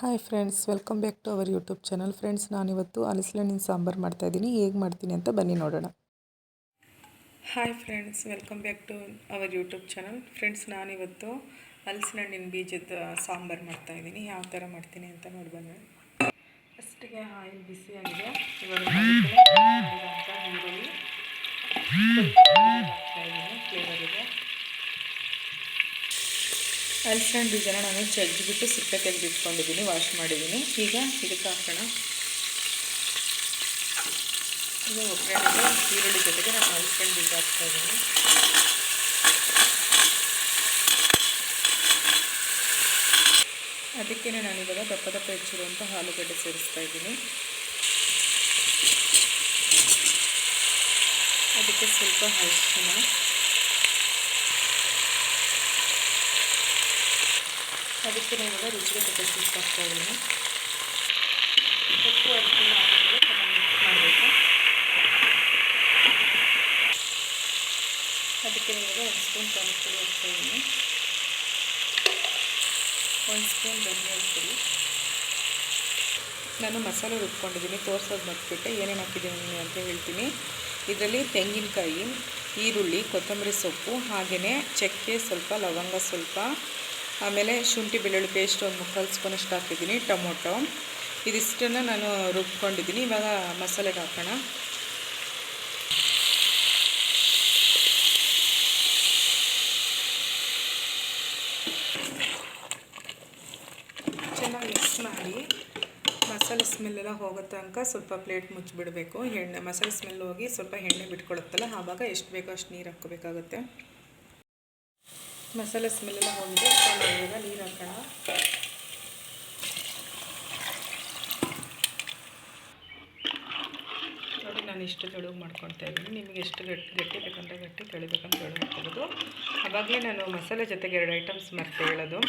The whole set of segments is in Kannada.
Hi friends welcome back to our YouTube channel friends ನಾನಿವತ್ತು ಅಲಸಲಣ್ಣಿನ ಸಾಂಬಾರು ಮಾಡ್ತಾಯಿದ್ದೀನಿ ಹೇಗೆ ಮಾಡ್ತೀನಿ ಅಂತ ಬನ್ನಿ ನೋಡೋಣ. Hi friends welcome back to our YouTube channel friends ನಾನಿವತ್ತು ಹಲಸಿನಹಣ್ಣಿನ ಬೀಜದ ಸಾಂಬಾರು ಮಾಡ್ತಾಯಿದ್ದೀನಿ ಯಾವ ಥರ ಮಾಡ್ತೀನಿ ಅಂತ ನೋಡಿ ಬನ್ನಿ. ಫಸ್ಟಿಗೆ ಆಯಿಲ್ ಬಿಸಿಯಾಗಿದೆ ಇವಾಗ ಹಲಸಿನ ಬೀಜನ ನಾನು ಜಜ್ಜಿಬಿಟ್ಟು ಸಿಪ್ಪೆ ತೆಗೆದಿಟ್ಕೊಂಡಿದ್ದೀನಿ ವಾಶ್ ಮಾಡಿದ್ದೀನಿ. ಈಗ ಇದಕ್ಕೆ ಹಾಕೋಣ. ಈಗ ಒಗ್ಗರಣೆಗೆ ಈರುಳ್ಳಿ ಜೊತೆಗೆ ನಾನು ಹಲಸಿನ ಬೀಜ ಹಾಕ್ತಾಯಿದ್ದೀನಿ ಅದಕ್ಕೆ ನಾನಿವಾಗ ದಪ್ಪ ದಪ್ಪ ಹೆಚ್ಚಿರುವಂಥ ಆಲೂಗಡ್ಡೆ ಸೇರಿಸ್ತಾ ಇದ್ದೀನಿ. ಅದಕ್ಕೆ ಸ್ವಲ್ಪ ಅರಿಶಿನ ಅದಕ್ಕೆ ನಾನು ಇವಾಗ ರುಚಿಗೆ ತಕ್ಕಷ್ಟು ಉಪ್ಪು ಹಾಕ್ತಾ ಇದ್ದೀನಿ. ಉಪ್ಪು ಮಾಡಬೇಕು. ಅದಕ್ಕೆ ಇವಾಗ ಒಂದು ಸ್ಪೂನ್ ಖಾರದ ಪುಡಿ ಹಾಕ್ತಾ ಇದ್ದೀನಿ. ಒಂದು ಸ್ಪೂನ್ ಧನಿಯಾದ ಪುಡಿ. ನಾನು ಮಸಾಲೆ ರುಬ್ಕೊಂಡಿದ್ದೀನಿ, ತೋರ್ಸೋದು ಮರ್ತ್ಬಿಟ್ಟೆ. ಏನೇನು ಹಾಕಿದ್ದೀನಿ ಅಂತ ಹೇಳ್ತೀನಿ. ಇದರಲ್ಲಿ ತೆಂಗಿನಕಾಯಿ, ಈರುಳ್ಳಿ, ಕೊತ್ತಂಬರಿ ಸೊಪ್ಪು ಹಾಗೆಯೇ ಚಕ್ಕೆ ಸ್ವಲ್ಪ, ಲವಂಗ ಸ್ವಲ್ಪ ಆಮೇಲೆ ಶುಂಠಿ ಬೆಳ್ಳುಳ್ಳಿ ಪೇಸ್ಟ್ ಒಂದು ಮುಕ್ಕಾಲು ಸ್ಪೂನಷ್ಟು ಹಾಕಿದ್ದೀನಿ, ಟೊಮೊಟೊ. ಇದಿಷ್ಟನ್ನು ನಾನು ರುಬ್ಕೊಂಡಿದ್ದೀನಿ. ಇವಾಗ ಮಸಾಲೆಗೆ ಹಾಕೋಣ. ಚೆನ್ನಾಗಿ ಮಿಕ್ಸ್ ಮಾಡಿ ಮಸಾಲೆ ಸ್ಮೆಲ್ಲೆಲ್ಲ ಹೋಗೋ ತನಕ ಸ್ವಲ್ಪ ಪ್ಲೇಟ್ ಮುಚ್ಚಿಬಿಡಬೇಕು. ಎಣ್ಣೆ ಮಸಾಲೆ ಸ್ಮೆಲ್ ಹೋಗಿ ಸ್ವಲ್ಪ ಎಣ್ಣೆ ಬಿಟ್ಕೊಳುತ್ತಲ್ಲ, ಆವಾಗ ಎಷ್ಟು ಬೇಕೋ ಅಷ್ಟು ನೀರು ಹಾಕ್ಕೋಬೇಕಾಗುತ್ತೆ. ಮಸಾಲೆ ಸ್ಮೆಲ್ಲ ಹೋಗಿದೆ. ಇವಾಗ ನೀರು ಹಾಕೋಣ. ನೋಡಿ, ನಾನು ಇಷ್ಟು ತೆಳುವು ಮಾಡ್ಕೊಳ್ತಾ ಇದ್ದೀನಿ. ನಿಮಗೆ ಎಷ್ಟು ಗಟ್ಟಿ ಗಟ್ಟಿ ಬೇಕಂದ್ರೆ ಗಟ್ಟಿ ತೆಳಿಬೇಕಂತ ಹೇಳಿ ಹಾಕೋಬೋದು ಆವಾಗಲೇ ನಾನು ಮಸಾಲೆ ಜೊತೆಗೆ ಎರಡು ಐಟಮ್ಸ್ ಮತ್ತೆ ಹೇಳೋದು.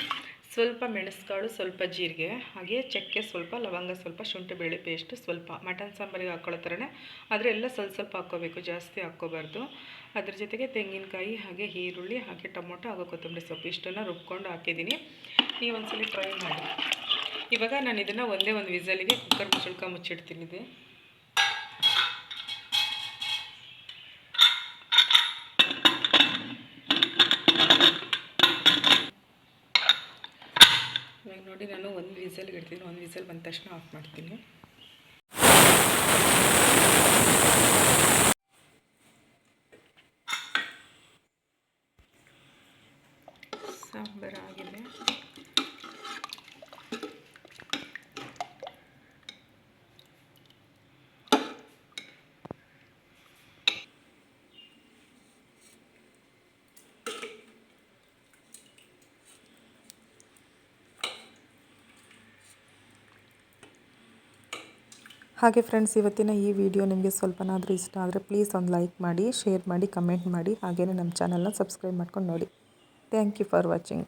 ಸ್ವಲ್ಪ ಮೆಣಸುಕಾಳು, ಸ್ವಲ್ಪ ಜೀರಿಗೆ, ಹಾಗೆ ಚಕ್ಕೆ ಸ್ವಲ್ಪ, ಲವಂಗ ಸ್ವಲ್ಪ, ಶುಂಠಿ ಬೇಳೆ ಪೇಸ್ಟ್ ಸ್ವಲ್ಪ. ಮಟನ್ ಸಾಂಬಾರಿಗೆ ಹಾಕ್ಕೊಳ್ಳೋ ಥರನೇ. ಆದರೆ ಎಲ್ಲ ಸ್ವಲ್ಪ ಸ್ವಲ್ಪ ಹಾಕ್ಕೋಬೇಕು, ಜಾಸ್ತಿ ಹಾಕ್ಕೋಬಾರ್ದು. ಅದ್ರ ಜೊತೆಗೆ ತೆಂಗಿನಕಾಯಿ, ಹಾಗೆ ಈರುಳ್ಳಿ, ಹಾಗೆ ಟೊಮೊಟೊ, ಹಾಗೂ ಕೊತ್ತಂಬರಿ ಸೊಪ್ಪು. ಇಷ್ಟನ್ನು ರುಬ್ಕೊಂಡು ಹಾಕಿದ್ದೀನಿ. ನೀವು ಒಂದ್ಸಲ ಟ್ರೈ ಮಾಡಿ. ಇವಾಗ ನಾನು ಇದನ್ನು ಒಂದೇ ಒಂದು ವಿಸಲಿಗೆ ಕುಕ್ಕರ್ ಮುಚ್ಚಳ್ಕ ಮುಚ್ಚಿಡ್ತೀನಿ ನೋಡಿ ನಾನು ಒಂದು ವಿಸಲ್ಗೆ ಇಡ್ತೀನಿ ಒಂದು ವಿಸಲ್ ಬಂದ ತಕ್ಷಣ ಆಫ್ ಮಾಡ್ತೀನಿ. ಸಾಂಬಾರು ಆಗಿದೆ. ಹಾಗೆ ಫ್ರೆಂಡ್ಸ್ ಇವತ್ತಿನ ಈ ವಿಡಿಯೋ ನಿಮಗೆ ಸ್ವಲ್ಪನಾದರೂ ಇಷ್ಟ ಆದರೆ ಪ್ಲೀಸ್ ಒಂದು ಲೈಕ್ ಮಾಡಿ ಶೇರ್ ಮಾಡಿ ಕಮೆಂಟ್ ಮಾಡಿ ಹಾಗೆಯೇ ನಮ್ಮ ಚಾನಲ್ನ ಸಬ್ಸ್ಕ್ರೈಬ್ ಮಾಡ್ಕೊಂಡು ನೋಡಿ. Thank you for watching